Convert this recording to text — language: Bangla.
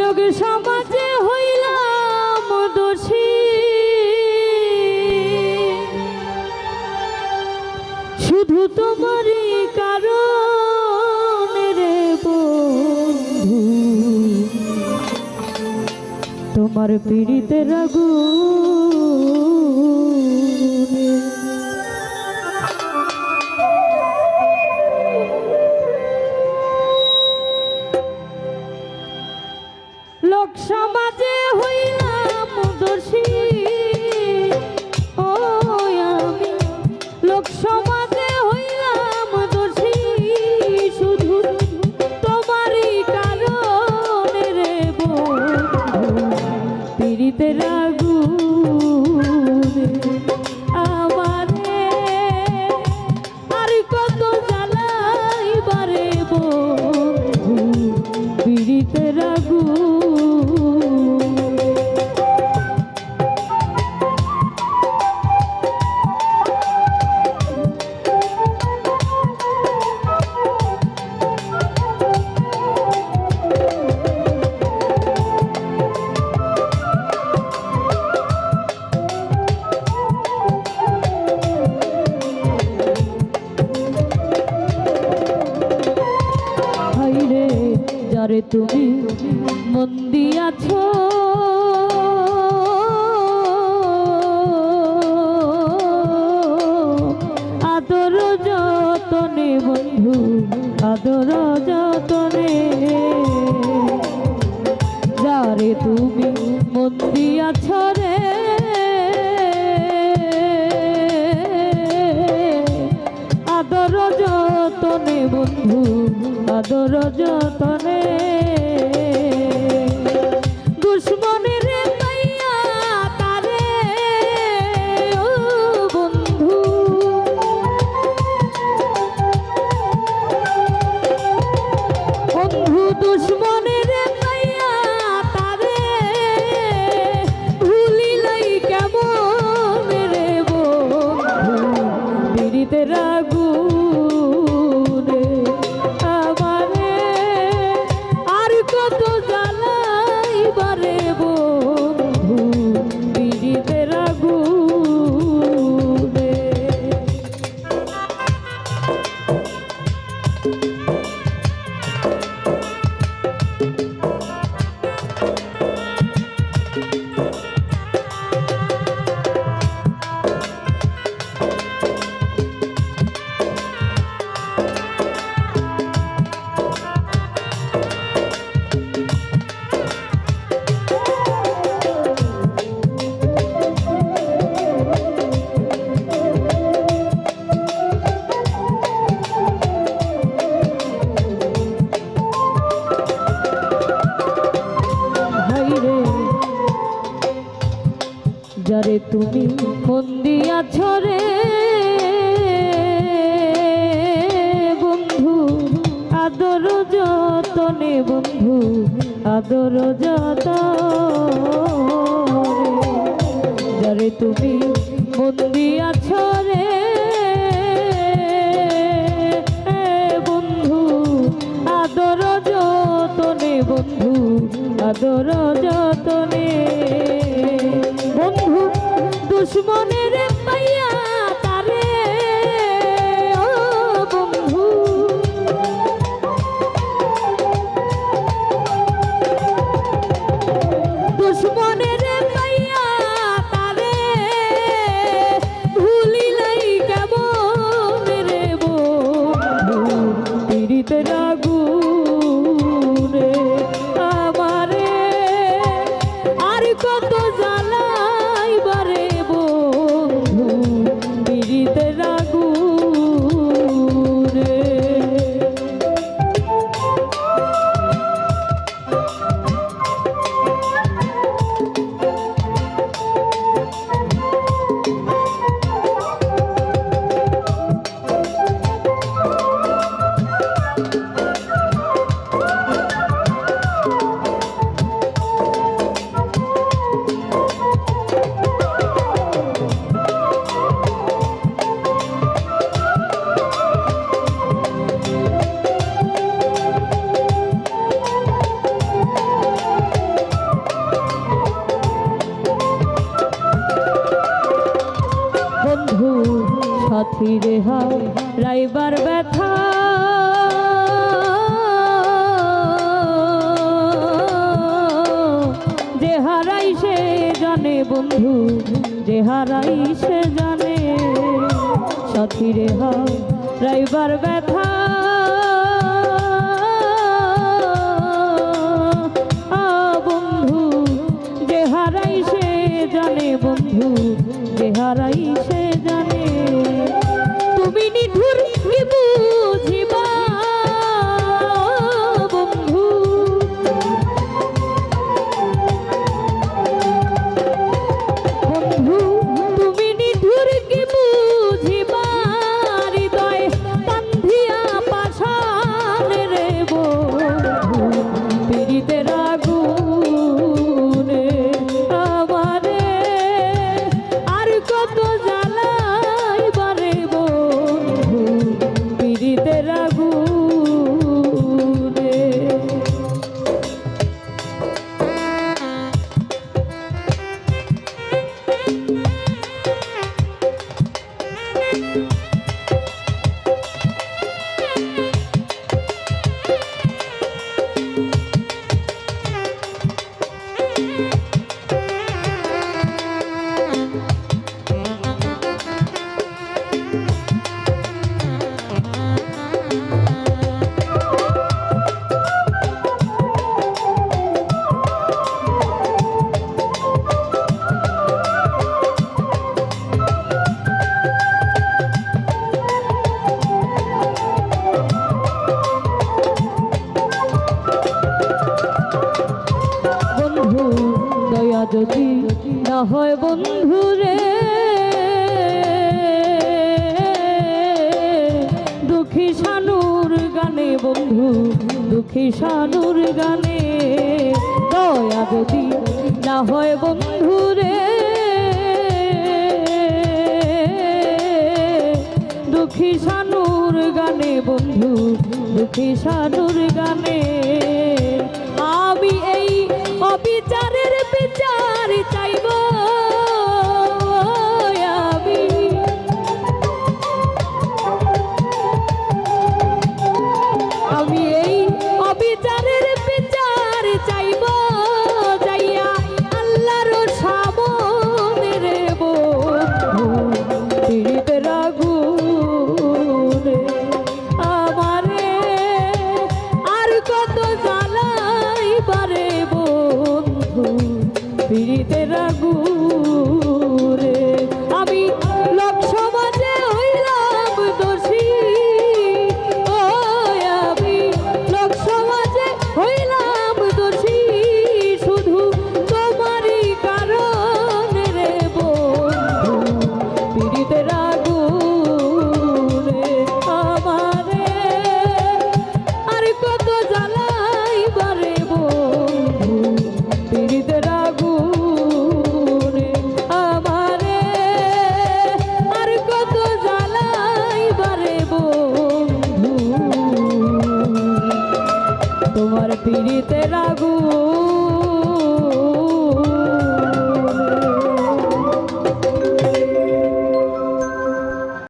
লোক সমাজে হইলাম দোষী। শুধু তোমারই তোমার পীড়িতে রাগু পীড়িতে রাগু মন দিয়াছ। আদর যতনে বন্ধু, আদর যতনে। যারে তুমি মন দিয়াছ রে। আদর যতনে বন্ধু, আদর যতনে। তুমি মন দিয়াছ রে। বন্ধু, আদর যতনে বন্ধু, আদর যত যারে তুমি মন দিয়াছ রে। বন্ধু, আদর যতনে বন্ধু, আদর যতনে। দুশ্মনের রাইবার ব্যথা। যে হারাই সে জানে বন্ধু, যে হারাই সে জানে, সাথী রে রাইবার ব্যথা। যদি না হয় বন্ধু রে, দুঃখী সানুর গানে বন্ধু, দুঃখী সানুর গানে দয়া যদি না হয় বন্ধু রে, দুঃখী সানুর গানে বন্ধু, দুঃখী সানুর গানে আগুনে আমি